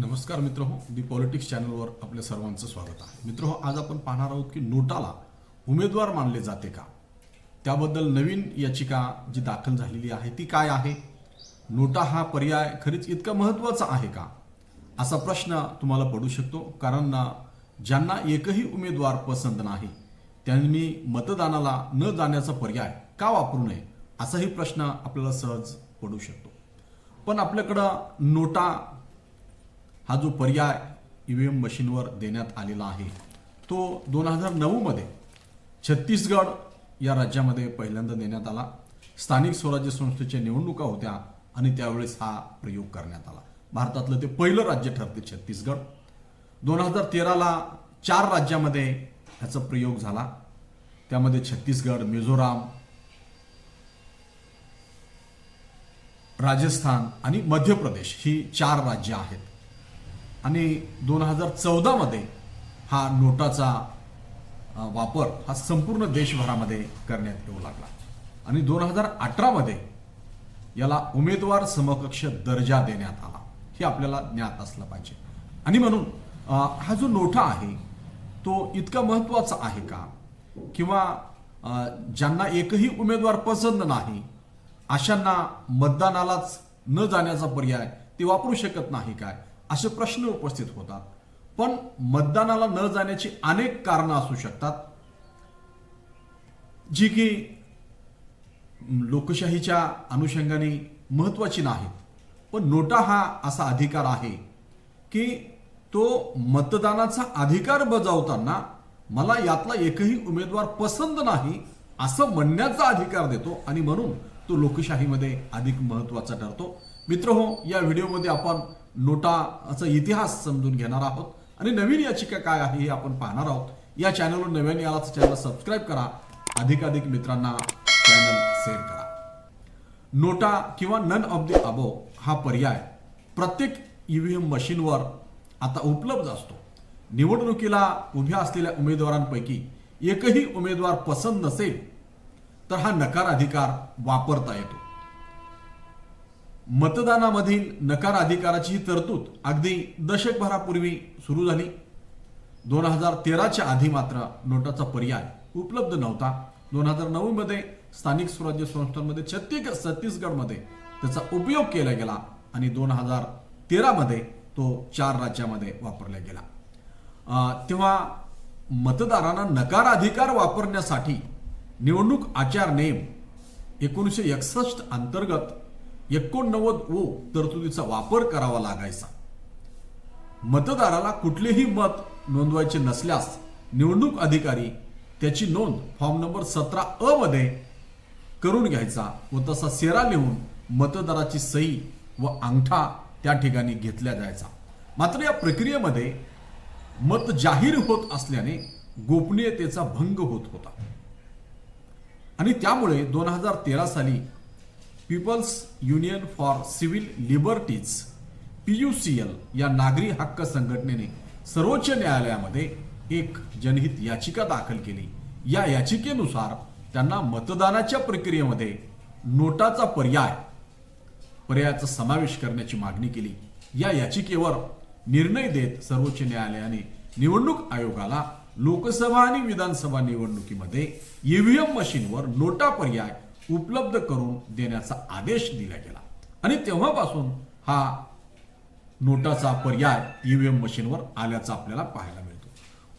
नमस्कार मित्र हो दी पॉलिटिक्स चॅनलवर आपल्या सर्वांचं स्वागत आहे. मित्र हो आज आपण पाहणार आहोत की नोटाला उमेदवार मानले जाते का? त्याबद्दल नवीन याचिका जी दाखल झालेली आहे ती काय आहे? नोटा हा पर्याय खरीच इतका महत्त्वाचा आहे का? असा प्रश्न तुम्हाला पडू शकतो कारण ज्यांना एकही उमेदवार पसंत नाही त्यांनी मतदानाला न जाण्याचा पर्याय का वापरू नये असाही प्रश्न आपल्याला सहज पडू शकतो. पण आपल्याकडं नोटा हा जो पर्याय ईव्हीएम मशीनवर देण्यात आलेला आहे तो दोन हजार नऊमध्ये छत्तीसगड या राज्यामध्ये पहिल्यांदा देण्यात आला. स्थानिक स्वराज्य संस्थेच्या निवडणुका होत्या आणि त्यावेळेस हा प्रयोग करण्यात आला. भारतातलं ते पहिलं राज्य ठरते छत्तीसगड. दोन हजार तेराला चार राज्यामध्ये ह्याचा प्रयोग झाला. त्यामध्ये छत्तीसगड मिझोराम राजस्थान आणि मध्य प्रदेश ही चार राज्य आहेत. आणि दोन हजार चौदामध्ये हा नोटाचा वापर हा संपूर्ण देशभरामध्ये करण्यात येऊ लागला. आणि दोन हजार अठरामध्ये याला उमेदवार समकक्ष दर्जा देण्यात आला. हे आपल्याला ज्ञात असलं पाहिजे. आणि म्हणून हा जो नोटा आहे तो इतका महत्त्वाचा आहे का? किंवा ज्यांना एकही उमेदवार पसंत नाही अशांना मतदानालाच न जाण्याचा पर्याय ते वापरू शकत नाही काय? असे प्रश्न उपस्थित होतात. पण मतदानाला न जाण्याची अनेक कारणं असू शकतात. जी की लोकशाहीच्या अनुषंगाने महत्वाची नाहीत. पण नोटा हा असा अधिकार आहे की तो मतदानाचा अधिकार बजावताना मला यातला एकही उमेदवार पसंत नाही असं म्हणण्याचा अधिकार देतो आणि म्हणून तो लोकशाहीमध्ये अधिक महत्त्वाचा ठरतो. मित्र हो या व्हिडिओमध्ये आपण नोटाचा इतिहास समजून घेणार आहोत. आणि नवीन याचिका काय आहे हे आपण पाहणार आहोत. या चॅनलवर नव्याने आला तर चॅनल सबस्क्राईब करा. अधिकाधिक मित्रांना चॅनल शेअर करा. नोटा किंवा नन ऑफ द अबो हा पर्याय प्रत्येक ईव्हीएम मशीनवर आता उपलब्ध असतो. निवडणुकीला उभ्या असलेल्या उमेदवारांपैकी एकही उमेदवार पसंत नसेल तर हा नकार अधिकार वापरता येतो. मतदानामधील नकार अधिकाराची ही तरतूद अगदी दशकभरापूर्वी सुरू झाली. दोन हजार तेराच्या आधी मात्र नोटाचा पर्याय उपलब्ध नव्हता. दोन हजार नऊमध्ये स्थानिक स्वराज्य संस्थांमध्ये छत्तीस छत्तीसगडमध्ये त्याचा उपयोग केला गेला आणि दोन हजार तेरामध्ये तो चार राज्यामध्ये वापरला गेला. तेव्हा मतदारांना नकार अधिकार वापरण्यासाठी निवडणूक आचार नेम एकोणीसशे एकसष्ट अंतर्गत एकोणनव्वद ओ तरतुदीचा वापर करावा लागायचा. मतदाराला कुठलेही मत नोंदवायचे नसल्यास निवडणूक अधिकारी त्याची नोंद फॉर्म नंबर सतरा अ मध्ये करून घ्यायचा व तसा सेरा लिहून मतदाराची सही व अंगठा त्या ठिकाणी घेतल्या जायचा. मात्र या प्रक्रियेमध्ये मत जाहीर होत असल्याने गोपनीयतेचा भंग होत होता. आणि त्यामुळे दोन हजार तेरा साली people's union for civil liberties P U C L या नागरी हक्क संघटनेने सर्वोच्च न्यायालयामध्ये एक जनहित याचिका दाखल केली. या याचिकेनुसार त्यांना मतदानाच्या प्रक्रियेमध्ये नोटाचा पर्याय पर्यायाचा समावेश करण्याची मागणी केली. या याचिकेवर निर्णय देत सर्वोच्च न्यायालयाने निवडणूक आयोगाला लोकसभा आणि विधानसभा निवडणुकीमध्ये ईव्हीएम मशीनवर नोटा पर्याय उपलब्ध करून देण्याचा आदेश दिला गेला. आणि तेव्हापासून हा नोटाचा पर्याय ईव्हीएम मशीनवर आल्याचा आपल्याला पाहायला मिळतो.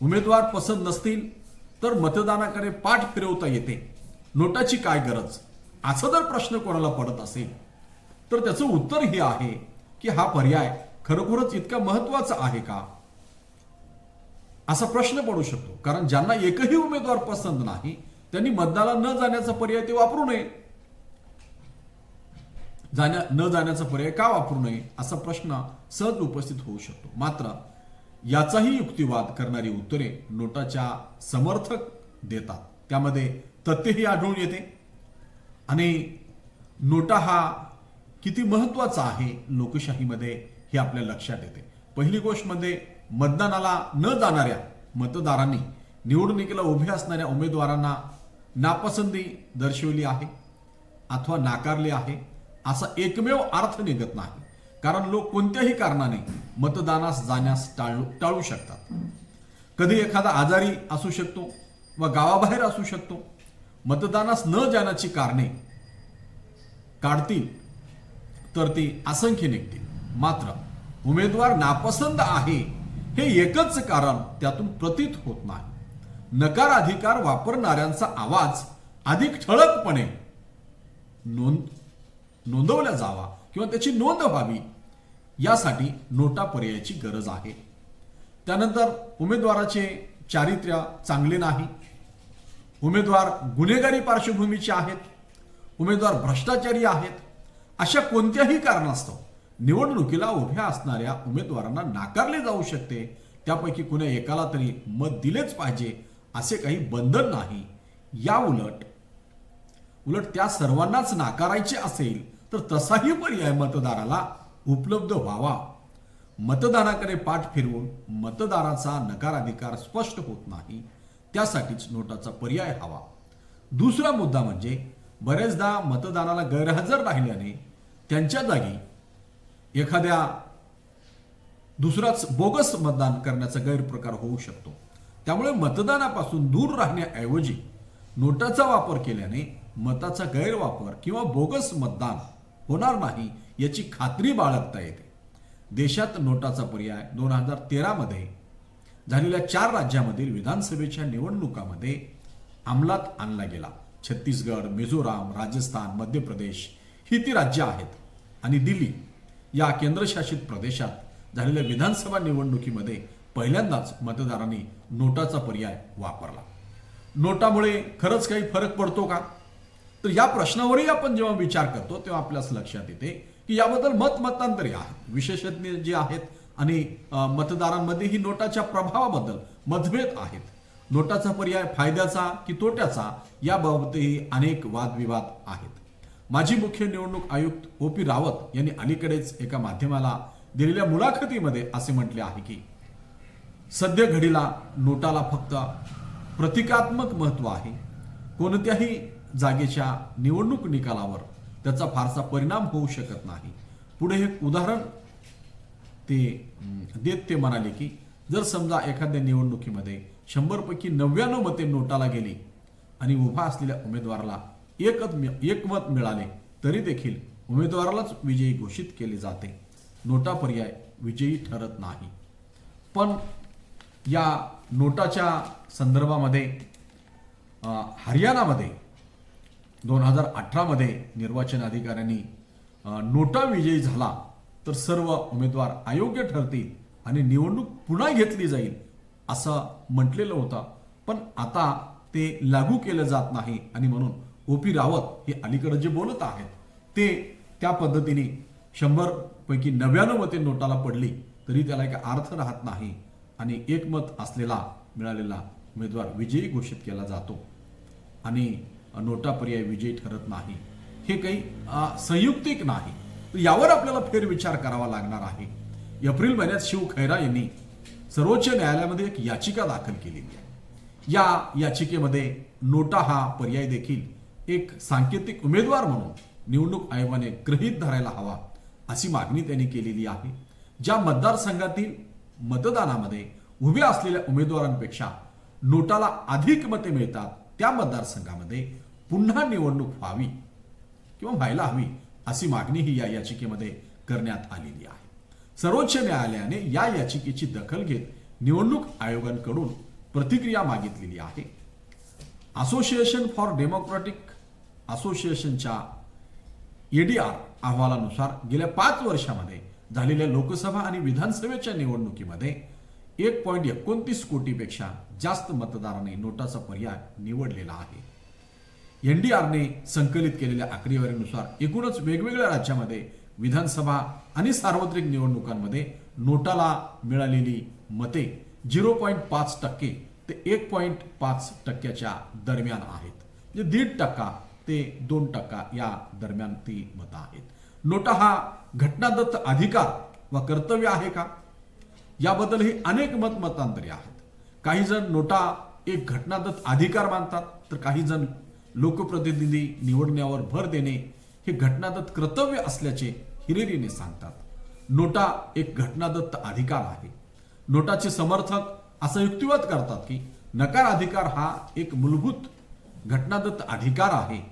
उमेदवार पसंत नसतील तर मतदानाकडे पाठ फिरवता येते. नोटाची काय गरज? असा जर प्रश्न कोणाला पडत असेल तर त्याचं उत्तर हे आहे की हा पर्याय खरोखरच इतका महत्त्वाचा आहे का? असा प्रश्न पडू शकतो. कारण ज्यांना एकही उमेदवार पसंत नाही त्यांनी मतदानाला न जाण्याचा पर्याय ते वापरू नये. जाण्या न जाण्याचा पर्याय का वापरू नये असा प्रश्न सहज उपस्थित होऊ शकतो. मात्र याचाही युक्तिवाद करणारी उत्तरे नोटाच्या समर्थक देतात. त्यामध्ये तथ्यही आढळून येते. आणि नोटा हा किती महत्त्वाचा आहे लोकशाहीमध्ये हे आपल्या लक्षात येते. पहिली गोष्ट म्हणजे मतदानाला न जाणाऱ्या मतदारांनी निवडणुकीला उभे असणाऱ्या उमेदवारांना नापसंती दर्शवली आहे अथवा नाकारली आहे असा एकमेव अर्थ निघत नाही. कारण लोक कोणत्याही कारणाने मतदानास जाण्यास टाळू टाळू शकतात. कधी एखादा आजारी असू शकतो व गावाबाहेर असू शकतो मतदानास न जाण्याची कारणे काढतील तर ती असंख्य निघतील. मात्र उमेदवार नापसंत आहे हे एकच कारण त्यातून प्रतीत होत नाही. नकाराधिकार वापरणाऱ्यांचा आवाज अधिक ठळकपणे नोंद नोंदवला जावा किंवा त्याची नोंद व्हावी यासाठी नोटा पर्यायाची गरज आहे. त्यानंतर उमेदवाराचे चारित्र्य चांगले नाही. उमेदवार गुन्हेगारी पार्श्वभूमीचे आहेत. उमेदवार भ्रष्टाचारी आहेत. अशा कोणत्याही कारणास्तव निवडणुकीला उभ्या असणाऱ्या उमेदवारांना नाकारले जाऊ शकते. त्यापैकी कुण्या एकाला तरी मत दिलेच पाहिजे. असे काही बंधन नाही. या उलट उलट त्या सर्वांनाच नाकारायचे असेल तर तसाही पर्याय मतदाराला उपलब्ध व्हावा. मतदानाकडे पाठ फिरवून मतदाराचा नकार अधिकार स्पष्ट होत नाही त्यासाठीच नोटाचा पर्याय हवा. दुसरा मुद्दा म्हणजे बरेचदा मतदानाला गैरहजर राहिल्याने त्यांच्या जागी एखाद्या दुसराच बोगस मतदान करण्याचा गैरप्रकार होऊ शकतो. त्यामुळे मतदानापासून दूर राहण्याऐवजी नोटाचा वापर केल्याने मताचा गैरवापर किंवा बोगस मतदान होणार नाही याची खात्री बाळगता येते. देशात नोटाचा पर्याय दोन हजार तेरामध्ये झालेल्या चार राज्यामधील विधानसभेच्या निवडणुकामध्ये अंमलात आणला गेला. छत्तीसगड मिझोराम राजस्थान मध्य प्रदेश ही ती राज्य आहेत. आणि दिल्ली या केंद्रशासित प्रदेशात झालेल्या विधानसभा निवडणुकीमध्ये पहिल्यांदाच मतदारांनी नोटाचा पर्याय वापरला. नोटामुळे खरंच काही फरक पडतो का? तर या प्रश्नावरही आपण जेव्हा विचार करतो तेव्हा आपल्यास लक्षात येते की याबद्दल मत मतांतरी आहेत. विशेषज्ञ जे आहेत आणि मतदारांमध्येही मतदारांमध्ये ही नोटाच्या प्रभावाबद्दल मतभेद आहेत. नोटाचा पर्याय फायद्याचा की तोट्याचा याबाबतही अनेक वादविवाद आहेत. माजी मुख्य निवडणूक आयुक्त ओ पी रावत यांनी अलीकडेच एका माध्यमाला दिलेल्या मुलाखतीमध्ये असे म्हटले आहे की सध्या घडीला नोटाला फक्त प्रतिकात्मक महत्त्व आहे. कोणत्याही जागेच्या निवडणूक निकालावर त्याचा फारसा परिणाम होऊ शकत नाही. पुढे एक उदाहरण ते देत ते म्हणाले की जर समजा एखाद्या निवडणुकीमध्ये शंभरपैकी नव्याण्णव मते नोटाला गेली आणि उभा असलेल्या उमेदवाराला एकच एकमत मिळाले तरी देखील उमेदवारालाच विजयी घोषित केले जाते. नोटा पर्याय विजयी ठरत नाही. पण या नोटाच्या संदर्भामध्ये हरियाणामध्ये दोन हजार अठरामध्ये निर्वाचन अधिकाऱ्यांनी नोटा विजयी झाला तर सर्व उमेदवार अयोग्य ठरतील आणि निवडणूक पुन्हा घेतली जाईल असं म्हटलेलं होतं. पण आता ते लागू केलं जात नाही आणि म्हणून ओ पी रावत हे अलीकडे जे बोलत आहेत ते त्या पद्धतीने शंभरपैकी नव्याण्णव मते नोटाला पडली तरी त्याला एक अर्थ राहत नाही. आणि एकमत असलेला मिळालेला उमेदवार विजयी घोषित केला जातो. आणि नोटा पर्याय विजयी ठरत नाही. हे काही संयुक्तिक नाही. तर यावर आपल्याला फेरविचार करावा लागणार आहे. एप्रिल महिन्यात शिव खैरा यांनी सर्वोच्च न्यायालयामध्ये एक याचिका दाखल केलेली आहे. या याचिकेमध्ये नोटा हा पर्याय देखील एक सांकेतिक उमेदवार म्हणून निवडणूक आयोगाने गृहीत धरायला हवा अशी मागणी त्यांनी केलेली आहे. ज्या मतदारसंघातील मतदानामध्ये उभ्या असलेल्या उमेदवारांपेक्षा नोटाला अधिक मते मिळतात त्या मतदारसंघामध्ये पुन्हा निवडणूक व्हावी किंवा व्हायला हवी अशी मागणी ही या याचिकेमध्ये करण्यात आलेली आहे. सर्वोच्च न्यायालयाने या याचिकेची दखल घेत निवडणूक आयोगांकडून प्रतिक्रिया मागितलेली आहे. असोसिएशन फॉर डेमोक्रॅटिक असोसिएशनच्या एडीआर अहवालानुसार गेल्या पाच वर्षामध्ये झालेल्या लोकसभा आणि विधानसभेच्या निवडणुकीमध्ये एक पॉईंट एकोणतीस कोटीपेक्षा जास्त मतदारांनी नोटाचा पर्याय निवडलेला आहे. एन डी आरने संकलित केलेल्या आकडेवारीनुसार एकूणच वेगवेगळ्या राज्यामध्ये विधानसभा आणि सार्वत्रिक निवडणुकांमध्ये नोटाला मिळालेली मते झिरो पॉईंट पाच टक्के ते एक पॉईंट पाच टक्क्याच्या दरम्यान आहेत. म्हणजे दीड टक्का ते दोन टक्का या दरम्यान ती मतं आहेत. नोटा हा घटनादत्त अधिकार व कर्तव्य आहे का? याबद्दलही अनेक मत मतांतरे आहेत. काही जण नोटा एक घटनादत्त अधिकार मानतात तर काही जण लोकप्रतिनिधी निवडण्यावर भर देणे हे घटनादत्त कर्तव्य असल्याचे हिरेरीने सांगतात. नोटा एक घटनादत्त अधिकार आहे. नोटाचे समर्थक असं युक्तिवाद करतात की नकार अधिकार हा एक मूलभूत घटनादत्त अधिकार आहे.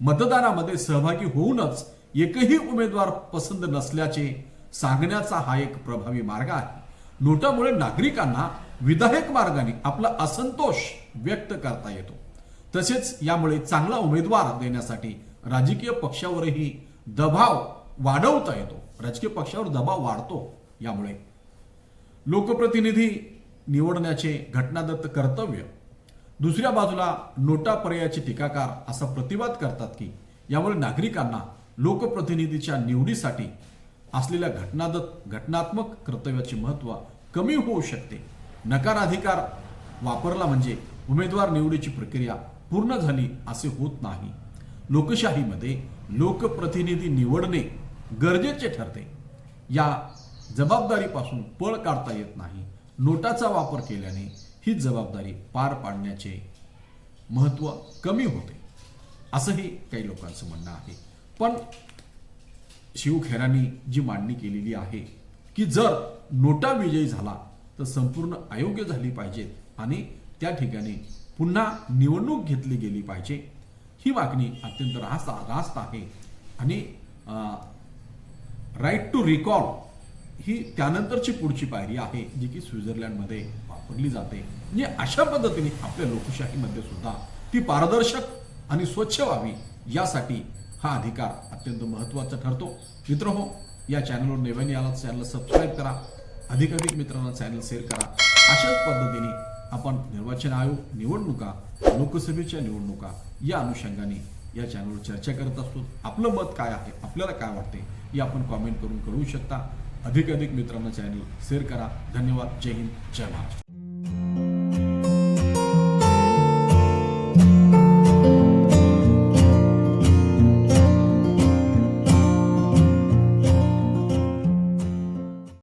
मतदानामध्ये सहभागी होऊनच एकही उमेदवार पसंत नसल्याचे सांगण्याचा हा एक प्रभावी मार्ग आहे. नोटामुळे नागरिकांना विधायक मार्गाने आपला असंतोष व्यक्त करता येतो. तसेच यामुळे चांगला उमेदवार देण्यासाठी राजकीय पक्षावरही दबाव वाढवता येतो. राजकीय पक्षावर दबाव वाढतो यामुळे. लोकप्रतिनिधी निवडण्याचे घटनादत्त कर्तव्य. दुसऱ्या बाजूला नोटा पर्यायाचे टीकाकार असा प्रतिवाद करतात की यामुळे नागरिकांना लोकप्रतिनिधीच्या निवडीसाठी असलेल्या घटनादत्त घटनात्मक कर्तव्याचे महत्त्व कमी होऊ शकते. नकाराधिकार वापरला म्हणजे उमेदवार निवडीची प्रक्रिया पूर्ण झाली असे होत नाही. लोकशाहीमध्ये लोकप्रतिनिधी निवडणे गरजेचे ठरते. या जबाबदारीपासून पळ काढता येत नाही. नोटाचा वापर केल्याने ही जबाबदारी पार पाडण्याचे महत्त्व कमी होते. असंही काही लोकांचं म्हणणं आहे. पण शिवखेरांनी जी मांडणी केलेली आहे की जर नोटा विजयी झाला तर संपूर्ण अयोग्य झाली पाहिजेत आणि त्या ठिकाणी पुन्हा निवडणूक घेतली गेली पाहिजे. ही मागणी अत्यंत रास्त रास्त आहे. आणि राईट टू रिकॉल ही त्यानंतरची पुढची पायरी आहे जी की स्वित्झर्लंडमध्ये वापरली जाते. म्हणजे अशा पद्धतीने आपल्या लोकशाहीमध्ये सुद्धा ती पारदर्शक आणि स्वच्छ व्हावी यासाठी हा अधिकार अत्यंत महत्त्वाचा ठरतो. मित्र हो या चॅनलवर नव्याने आला चॅनल सबस्क्राईब करा. अधिकाधिक मित्रांना चॅनल शेअर करा. अशाच पद्धतीने आपण निर्वाचन आयोग निवडणुका लोकसभेच्या निवडणुका या अनुषंगाने या चॅनलवर चर्चा करत असतो. आपलं मत काय आहे? आपल्याला काय वाटते? हे आपण कॉमेंट करून कळवू शकता. अधिकाधिक मित्रांना चॅनल शेअर करा. धन्यवाद. जय हिंद. जय महाराष्ट्र.